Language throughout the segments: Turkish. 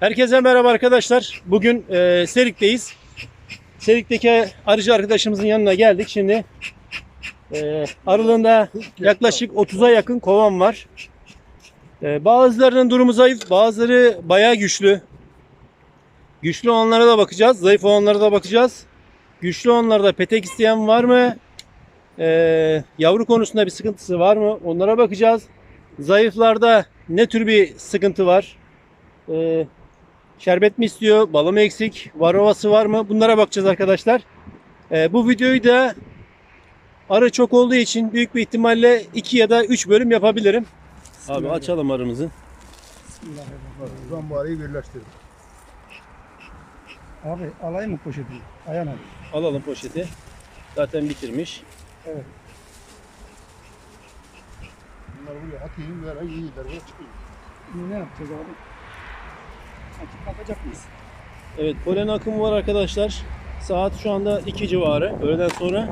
Herkese merhaba arkadaşlar. Bugün e, Serik'teyiz. Serik'teki arıcı arkadaşımızın yanına geldik. Şimdi e, aralığında yaklaşık 30'a yakın kovan var. E, bazılarının durumu zayıf, bazıları bayağı güçlü. Güçlü olanlara da bakacağız, zayıf olanlara da bakacağız. Güçlü olanlarda petek isteyen var mı? E, yavru konusunda bir sıkıntısı var mı? Onlara bakacağız. Zayıflarda ne tür bir sıkıntı var? E, Şerbet mi istiyor? Balı mı eksik? Varovası var mı? Bunlara bakacağız arkadaşlar. Ee, bu videoyu da arı çok olduğu için büyük bir ihtimalle 2 ya da 3 bölüm yapabilirim. Abi açalım arımızı. Bismillahirrahmanirrahim. Ben bu arayı birleştirdim. Abi alayım mı poşeti? Ayhan abi. Alalım poşeti. Zaten bitirmiş. Evet. Bunları buraya atayım, iyi gider, böyle çıkıyor. Ne yapacağız abi? Açıp kapacak mıyız? Evet polen akımı var arkadaşlar. Saat şu anda 2 civarı. Öğleden sonra.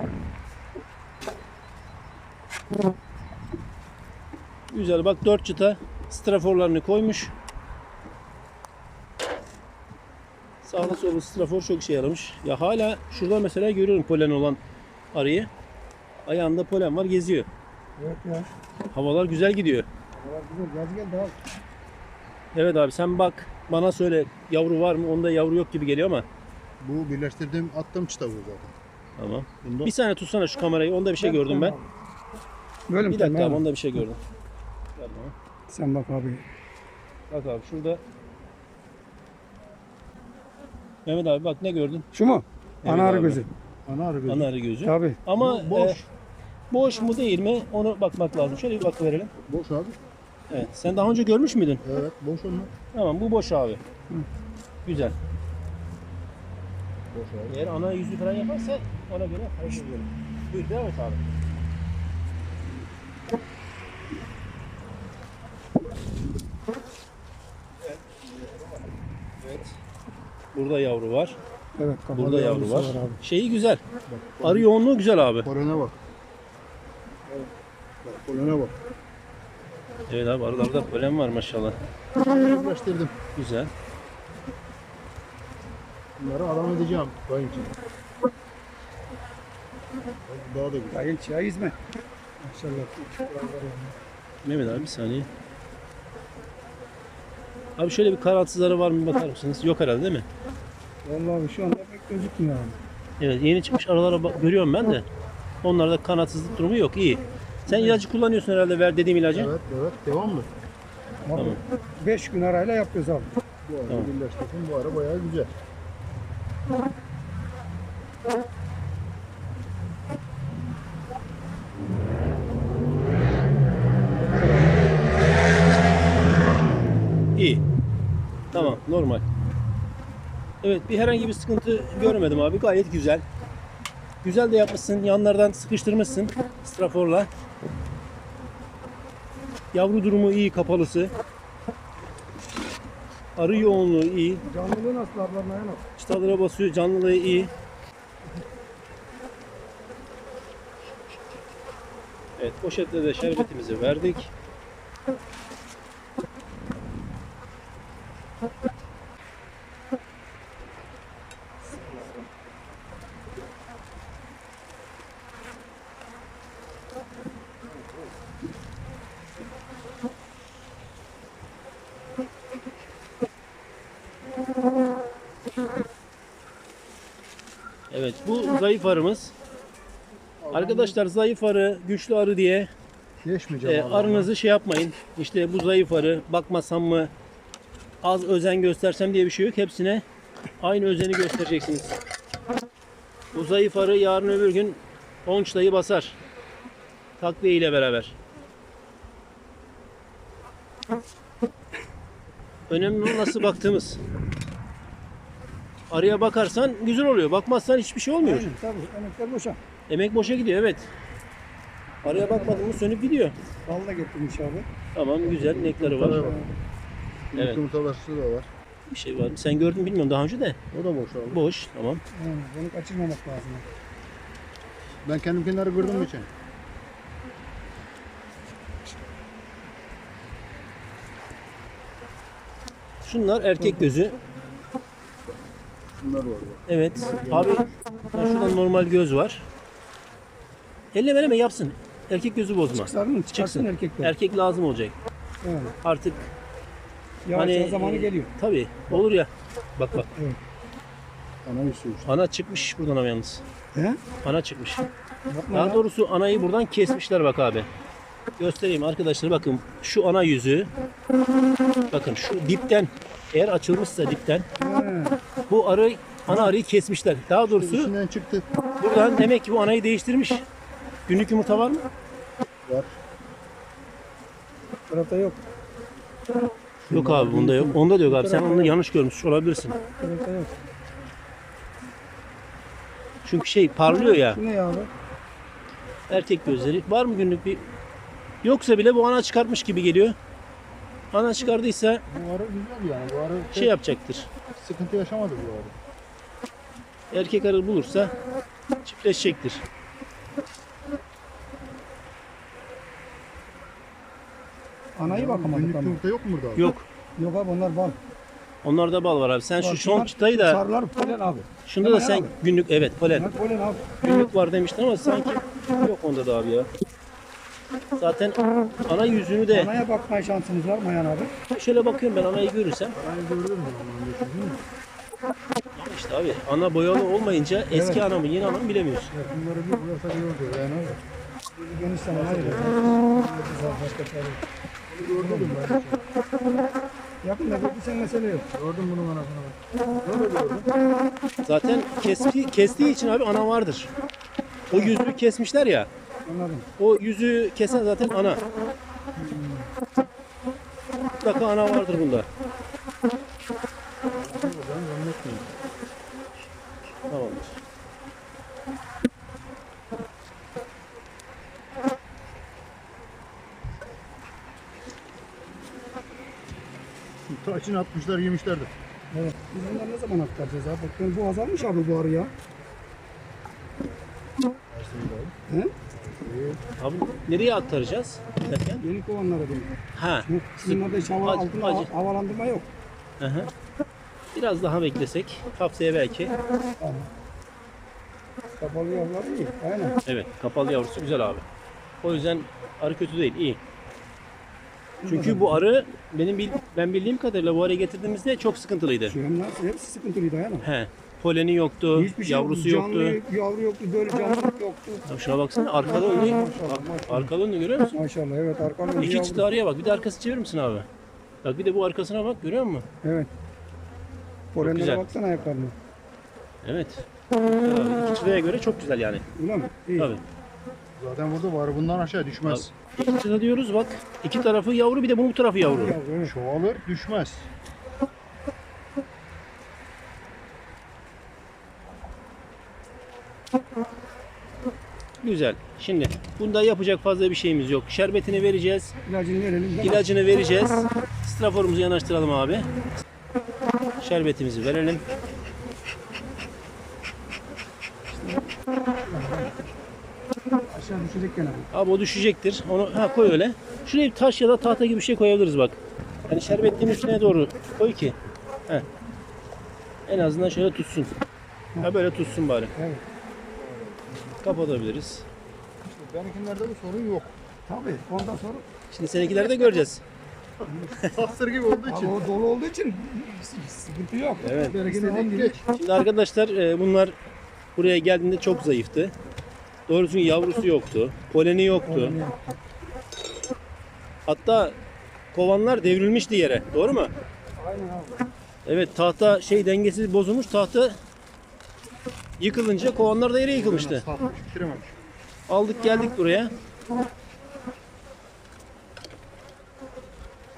Güzel bak 4 çıta straforlarını koymuş. Sağlı sollu strafor çok işe yaramış. Ya hala şurada mesela görüyorum polen olan arıyı. Ayağında polen var geziyor. Evet ya. Havalar güzel gidiyor. Havalar güzel. Yaz geldi abi. Evet abi sen bak bana söyle yavru var mı? Onda yavru yok gibi geliyor ama. Bu birleştirdiğim attığım çıta bu zaten. Tamam. Bunda Bir saniye tutsana şu kamerayı. Onda bir şey gördüm ben. Böyle Bir dakika abi onda bir şey gördüm. Gel bana. Sen bak abi. Bak abi şurada. Mehmet abi bak ne gördün? Şu mu? Evet Ana arı abi. gözü. ana arı gözü. Ana arı gözü. Tabii. Ama Bu boş. e, boş mu değil mi? Onu bakmak lazım. Şöyle bir bak verelim. Boş abi. Evet. Sen daha önce görmüş müydün? Evet, boş onlar. Tamam bu boş abi. Güzel. Boş abi. Eğer ana yüzü falan yaparsa ona göre hareket edelim. Buyur devam et abi. Evet. Burada yavru var. Evet. Burada yavru yavrusu var. abi. Şeyi güzel. Arı yoğunluğu güzel abi. Polene bak. Bak, polene bak. Evet abi arılarda polen var maşallah. Birleştirdim. Güzel. Bunları alam edeceğim. Kayın için. Daha da güzel. Dayın çayız mı? Maşallah. Mehmet abi bir saniye. Abi şöyle bir kararsızları var mı bakar mısınız? Yok herhalde değil mi? Vallahi şu anda pek gözükmüyor abi. Evet yeni çıkmış arılara bak- görüyorum ben de. Onlarda kanatsızlık durumu yok iyi. Sen ilacı kullanıyorsun herhalde ver dediğim ilacı. Evet, evet. Devamlı. Abi 5 gün arayla yapıyoruz abi. Bu arayı Tamam. birleştirdim. Bu ara bayağı güzel. İyi. Tamam normal. Evet bir herhangi bir sıkıntı görmedim abi gayet güzel. Güzel de yapmışsın yanlardan sıkıştırmışsın straforla. Yavru durumu iyi kapalısı. Arı yoğunluğu iyi. Canlılığı nasıl ablanın ayağına? Çıtalara basıyor canlılığı iyi. Evet poşetle de şerbetimizi verdik. Evet bu zayıf arımız. Arkadaşlar zayıf arı, güçlü arı diye e, arınızı şey yapmayın. İşte bu zayıf arı, bakmasam mı, az özen göstersem diye bir şey yok. Hepsine aynı özeni göstereceksiniz. Bu zayıf arı yarın öbür gün 10 çıtayı basar. Takviye ile beraber. Önemli olan nasıl baktığımız. Arıya bakarsan güzel oluyor. Bakmazsan hiçbir şey olmuyor. Aynen tabii. Emekler boşa. Emek boşa gidiyor evet. Araya bakmadın mı sönüp gidiyor. Bal da getirmiş abi. Tamam güzel inekleri var. Evet. Yumurtalısı da var. Bir şey var. Sen gördün mü bilmiyorum daha önce de. O da boş abi. Boş tamam. Aynen. Bunu kaçırmamak lazım. Ben kendim kenarı kırdım için. Şunlar erkek gözü. Bunlar var. Evet. Abi bak şurada normal göz var. Elle vereme yapsın. Erkek gözü bozma. Çıksın Çıksın. erkekler. Erkek lazım olacak. Evet. Artık Yavaş hani yavaş zamanı e, geliyor. Tabii olur ya. Bak bak. Ana üstü işte. Ana çıkmış buradan ama yalnız. He? Ana çıkmış. Yapma Daha ya. doğrusu anayı buradan kesmişler bak abi. Göstereyim arkadaşlar bakın şu ana yüzü bakın şu dipten eğer açılmışsa dipten He. Bu arı ana arıyı kesmişler. Daha doğrusu İçinden çıktı. buradan demek ki bu anayı değiştirmiş. Günlük yumurta var mı? Var. Bu tarafta yok. Yok abi bunda yok. Onda da yok abi. Sen onu yanlış görmüş olabilirsin. Bu tarafta yok. Çünkü şey parlıyor ya. Bu ne ya abi? Erkek gözleri. Var mı günlük bir Yoksa bile bu ana çıkartmış gibi geliyor. Ana çıkardıysa Bu arı güzel yani. Bu arı şey yapacaktır. sıkıntı yaşamadı bu arı. Erkek arı bulursa çiftleşecektir. Anayı bakamadık Günlük ama. yumurta yok mu burada abi? Yok. Yok abi onlar bal. Onlarda bal var abi. Sen şu Bak, çıtayı da Sarılar polen abi. şunda da sen abi. günlük evet polen. Bunlar polen abi. Günlük var demiştin ama sanki yok onda da abi ya. Zaten ana yüzünü de Anaya bakma şansımız var Mayan abi. şöyle bakıyorum ben anayı görürsem Ben gördüm ya. Mü? ama işte abi ana boyalı olmayınca eski Evet. ana mı yeni ana mı bilemiyorsun. Ya bunları bir burası iyi oldu. Yani abi. Geniş zaman. Başka çare. Gördüm ben. Yakın da bir sen mesele yok. Gördüm anasını. bak. Böyle gördüm. Zaten kesti, kestiği için abi ana vardır. O yüzüğü kesmişler ya. Anladım. O yüzüğü kesen zaten ana. Mutlaka ana vardır bunda. Tamamdır. Taşını atmışlar yemişlerdir. Evet. Biz bunları ne zaman aktaracağız abi? Bakın bu azalmış abi bu arı ya. He? Abi nereye aktaracağız? Derken? Yeni kovanlara dönüyor. Ha. Bunlarda hiç hava Acı- altında acı. havalandırma yok. Hı hı. Biraz daha beklesek haftaya belki. Kapalı yavrular iyi. Aynen. Evet, kapalı yavrusu güzel abi. O yüzden arı kötü değil, iyi. Çünkü bu arı benim bil, ben bildiğim kadarıyla bu arıyı getirdiğimizde çok sıkıntılıydı. Şu hemler hepsi sıkıntılıydı aynen. He. Poleni yoktu, Hiçbir şey yavrusu canlı, yoktu. Yavru yoktu, böyle canlılık yoktu. Abi şuna baksana arkada önlü. Bak, arkalı önlü görüyor musun? Maşallah evet arkalı İki çıtı arıya bak. Bir de arkası çevirir misin abi? Bak bir de bu arkasına bak görüyor musun? Evet. güzel. Polenlere baksana ayaklarına. Evet. Güzel abi. İki çıtaya göre çok güzel yani. Öyle mi? İyi. Tabii. Zaten burada var. Bundan aşağı düşmez. İki çıta diyoruz bak. iki tarafı yavru bir de bunun bu tarafı yavru. Yavru, evet. Çoğalır düşmez. Güzel. Şimdi bunda yapacak fazla bir şeyimiz yok. Şerbetini vereceğiz. İlacını verelim. İlacını vereceğiz. Straforumuzu yanaştıralım abi. Şerbetimizi verelim. Aşağı düşecek gene. Abi o düşecektir. Onu ha koy öyle. Şuraya bir taş ya da tahta gibi bir şey koyabiliriz bak. Yani şerbetliğin üstüne doğru koy ki. Heh. En azından şöyle tutsun. Ha böyle tutsun bari. Evet. Kapatabiliriz. Benimkilerde bu sorun yok. Tabii. Ondan sonra Şimdi seninkileri de göreceğiz. Tahsır gibi olduğu için. o dolu olduğu için sıkıntı yok. Evet. Şimdi arkadaşlar e, bunlar buraya geldiğinde çok zayıftı. Doğrusu yavrusu yoktu. Poleni yoktu. Hatta kovanlar devrilmişti yere. Doğru mu? Aynen abi. Evet tahta şey dengesi bozulmuş. Tahta yıkılınca kovanlar da yere yıkılmıştı. Aldık geldik buraya.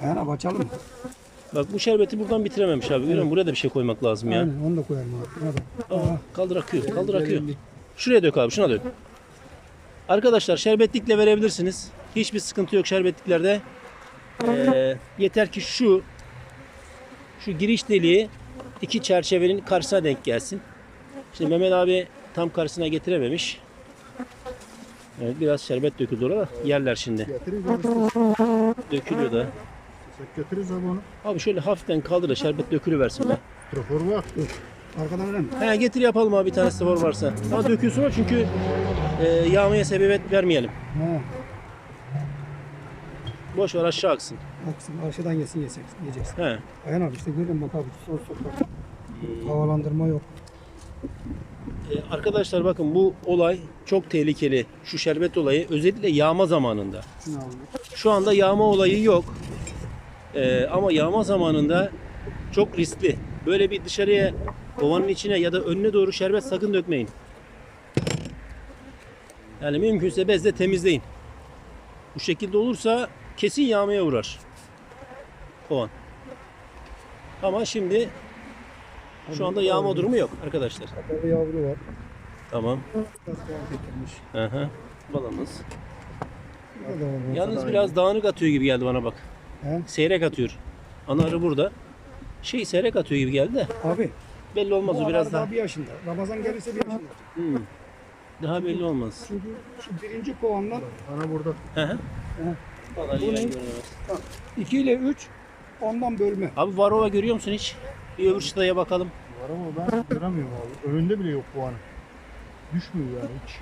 Abi açalım. Bak bu şerbeti buradan bitirememiş abi. Görüyor musun? Buraya da bir şey koymak lazım ya. Aynen onu da koyalım abi. Hadi. Aa, kaldır akıyor. Kaldır akıyor. Şuraya dök abi. Şuna dök. Arkadaşlar şerbetlikle verebilirsiniz. Hiçbir sıkıntı yok şerbetliklerde. Ee, yeter ki şu şu giriş deliği iki çerçevenin karşısına denk gelsin. Şimdi Mehmet abi tam karşısına getirememiş. Evet biraz şerbet döküldü orada. Yerler şimdi. Getirin görürsün. Dökülüyor da. Getiririz abi onu. Abi şöyle hafiften kaldır da şerbet dökülüversin be. Trafor var. Arkadan öyle mi? He getir yapalım abi bir tane spor varsa. Ama dökülsün o çünkü e, yağmaya sebebiyet vermeyelim. He. Boş ver aşağı aksın. Aksın aşağıdan yesin yiyeceksin. yiyeceksin. He. Ayhan abi işte görüyorum bak abi. Sol sokak. Havalandırma yok. E, arkadaşlar bakın bu olay çok tehlikeli. Şu şerbet olayı özellikle yağma zamanında. Şu anda yağma olayı yok. E, ama yağma zamanında çok riskli. Böyle bir dışarıya kovanın içine ya da önüne doğru şerbet sakın dökmeyin. Yani mümkünse bezle temizleyin. Bu şekilde olursa kesin yağmaya uğrar. Kovan. Ama şimdi şu anda yağma durumu yok arkadaşlar. Orada yavru var. Tamam. Getirmiş. Aha. Balımız. Burada da var. Yalnız biraz dağınık atıyor gibi geldi bana bak. He? Seyrek atıyor. Ana arı burada. Şey seyrek atıyor gibi geldi de Abi. belli olmaz bu o biraz daha. daha bir yaşında. Ramazan gelirse bir yaşında. Hmm. Daha belli olmaz. Çünkü şu birinci kovandan Ana burada. Hı hı. Vallahi Bu yani ne? görünemez. 2 ile 3 ondan bölme. Abi Varova görüyor musun hiç? Bir öbür çıtaya bakalım. Var ama ben göremiyorum abi. Önünde bile yok bu anı. Düşmüyor yani hiç.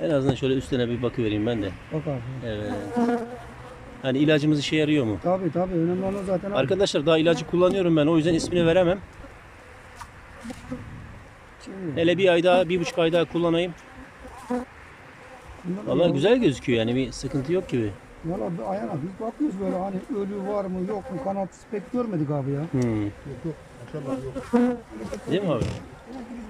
En azından şöyle üstüne bir bakıvereyim ben de. Bak abi. Evet. Hani ilacımız işe yarıyor mu? Tabii tabii önemli olan zaten abi. Arkadaşlar daha ilacı kullanıyorum ben o yüzden ismini veremem. Hele bir ay daha, bir buçuk ay daha kullanayım. bunlar- Vallahi güzel gözüküyor yani bir sıkıntı yok gibi. Valla abi biz bakıyoruz böyle hani ölü var mı yok mu kanat pek görmedik abi ya. Hmm. Yok yok. Maşallah yok. Değil mi abi?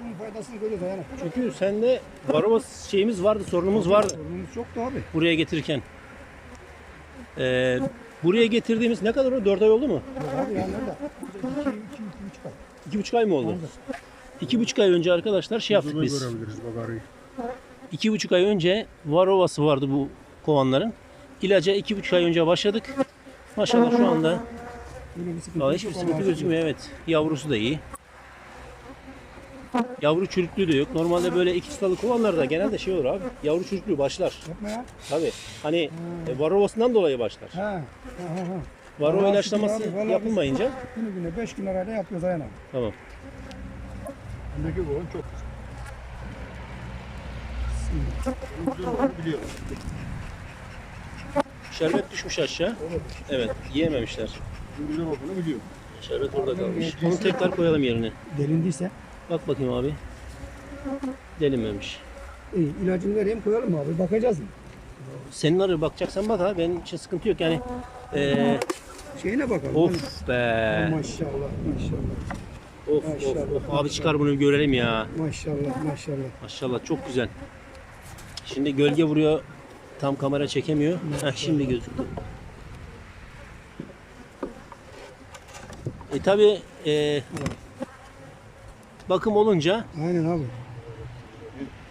Bunun faydasını görüyoruz abi. Çünkü sende varova şeyimiz vardı, sorunumuz vardı Sorunumuz çoktu abi. buraya getirirken. Ee, buraya getirdiğimiz ne kadar oldu? 4 ay oldu mu? Yok abi ya nerede? 2 2 2 3 kat. İki buçuk ay mı oldu? İki buçuk ay önce arkadaşlar şey yaptık biz. İki buçuk ay önce varovası vardı bu kovanların. İlaca iki buçuk ay önce başladık. Maşallah şu anda Aa, hiçbir sıkıntı gözükmüyor evet. Yavrusu da iyi. Yavru çürüklüğü de yok. Normalde böyle iki çıtalı kovanlarda genelde şey olur abi. Yavru çürüklüğü başlar. Yapma ya. Tabii. Hani e, varovasından dolayı başlar. Ha. Ha ha ha. Varroa ilaçlaması şükür abi, vallahi yapılmayınca Günü güne 5 gün arayla yapıyoruz abi. tamam. Öndeki kovan çok güzel. Biliyorum. Şerbet düşmüş aşağı. Evet, yiyememişler. Güzel olduğunu biliyorum. Şerbet orada kalmış. Onu tekrar koyalım yerine. Delindiyse Bak bakayım abi. Delinmemiş. iyi ilacını vereyim koyalım abi bakacağız mı? Senin arı bakacaksan bak ha. Benim için sıkıntı yok yani. Ee, Şeyine bakalım. of be. Maşallah maşallah. Of of of. Abi çıkar bunu görelim ya. Maşallah maşallah. Maşallah çok güzel. Şimdi gölge vuruyor. Tam kamera çekemiyor. Heh, şimdi gözüktü. E tabi bakım olunca Aynen abi.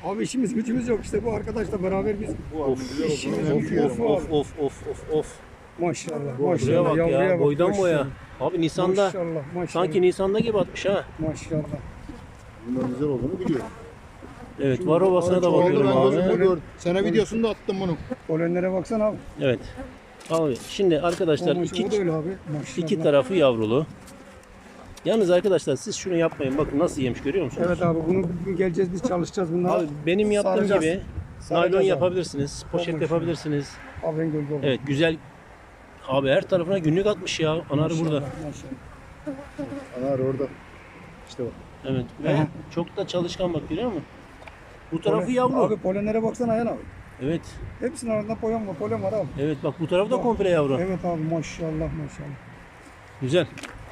Abi işimiz gücümüz yok işte bu arkadaşla beraber biz olduğunu ben of biliyorum. of of of of of. maşallah Buraya maşallah bak yavruya ya bak, boydan maşallah. boya. Abi Nisan'da Maşallah maşallah. sanki Nisan'da gibi atmış ha. Maşallah. Bunların güzel olduğunu biliyorum. Evet Varovası'na da Oldu bakıyorum ben gözümle abi. gördüm. Sana videosunu da attım bunu. Polenlere baksana abi. Evet. Abi şimdi arkadaşlar maşallah, da iki, öyle abi. Maşallah. iki tarafı yavrulu. Yalnız arkadaşlar siz şunu yapmayın. Bakın nasıl yemiş görüyor musunuz? Evet abi bunu bir gün geleceğiz biz çalışacağız bunları. Abi benim yaptığım Saracağız. gibi Saracağız naylon abi. yapabilirsiniz, poşet Olmuş. yapabilirsiniz. Abi ben gölge oldum. Evet güzel. Abi her tarafına günlük atmış ya. Anarı burada. Maşallah. Ana arı orada. İşte bak. Evet. Ve Aha. çok da çalışkan bak görüyor musun? Bu tarafı Polen- yavru. Abi polenlere baksana Ayhan abi. Evet. Hepsinin arasında polen var, polen var abi. Evet bak bu tarafı da komple yavru. Evet abi maşallah maşallah. Güzel.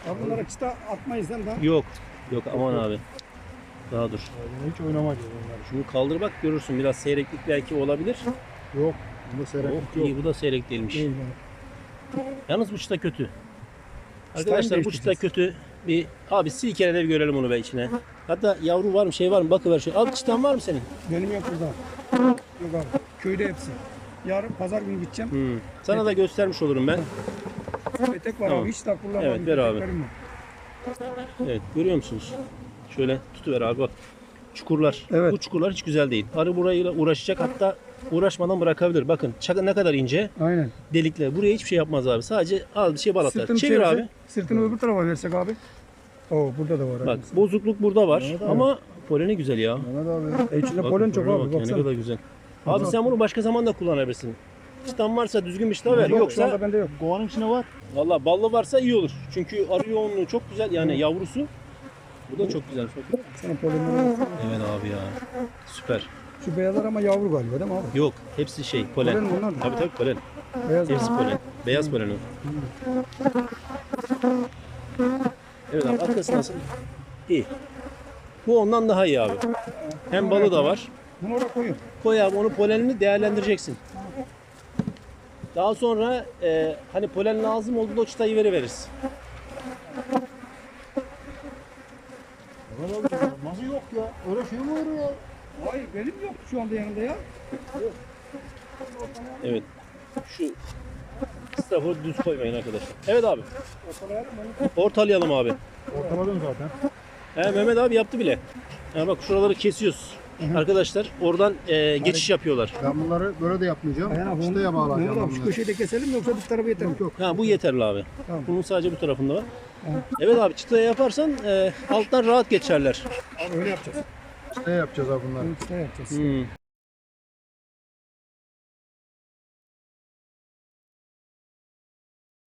Abi bunlara çıta atmayız mi daha? Yok. Yok aman abi. Daha dur. Yani hiç oynamaz onlar. Şunu kaldır bak görürsün. Biraz seyreklik belki olabilir. Yok. Bunda seyreklik Oh, yok. iyi bu da seyrek değilmiş. Değil abi. Yalnız bu çıta kötü. Arkadaşlar bu çıta değiştireceğiz. kötü. Bir abi silkele de bir görelim onu be içine. Hatta yavru var mı şey var mı bakıver şöyle. Abi çıtan var mı senin? Benim yok burada. Yok abi. Köyde hepsi. Yarın pazar günü gideceğim. Hmm. Sana da göstermiş olurum ben. Petek var Tamam. abi. Hiç de kullanmadım. Evet, ver abi. Peteklerim var. Evet görüyor musunuz? Şöyle tutuver abi bak. Çukurlar. Evet. Bu çukurlar hiç güzel değil. Arı burayla uğraşacak hatta uğraşmadan bırakabilir. Bakın çakı ne kadar ince Aynen. delikler. Buraya hiçbir şey yapmaz abi. Sadece az bir şey bal atar. Sırtını Çevir çevirse- abi. Sırtını öbür tarafa versek abi. Oo burada da var. Bak abi. bozukluk burada var abi. ama poleni güzel ya. Mehmet abi. E içinde Bak, polen çok polene abi. bak ya, ne Baksana. kadar güzel. Abi sen bunu başka zaman da kullanabilirsin. Çıtan varsa düzgün bir çıta ver. Yok, şu Yoksa anda bende yok. Kovanın içine var. valla ballı varsa iyi olur. Çünkü arı yoğunluğu çok güzel. Yani yavrusu. Bu da çok güzel. Sana polenleri baksana. Evet abi ya. Süper. Şu beyazlar ama yavru galiba değil mi abi? Yok hepsi şey polen. Polen onlar da? Tabii tabii polen. Beyaz Hepsi polen. Beyaz polen o. Evet abi arkası nasıl? İyi. Bu ondan daha iyi abi. Hem balı da var. Bunu oraya koyun. Koy abi onu polenini değerlendireceksin. Daha sonra e, hani polen lazım olduğunda o çıtayı veririz. Mehmet abi nasıl yok ya? Öyle şey mi olur ya? Hayır benim yok şu anda yanımda ya. Evet. Şu strafı düz koymayın arkadaşlar. Evet abi. Ortalayalım abi. Ortaladım zaten. He, Mehmet abi yaptı bile. Ha, bak şuraları kesiyoruz. Arkadaşlar oradan e, geçiş yapıyorlar. Ben bunları böyle de yapmayacağım. Ayhan abi. Çıtaya bağlayacağım Mehmet ben abi şu bunları. köşeyi de keselim mi yoksa bir tarafı yeter mi? Yok. Ha bu yeterli abi. Tamam. Bunun sadece bu tarafında var. Evet abi çıtaya yaparsan e, alttan rahat geçerler. Abi öyle yapacağız. Çıtaya yapacağız abi bunları. Öyle yapacağız. Hmm.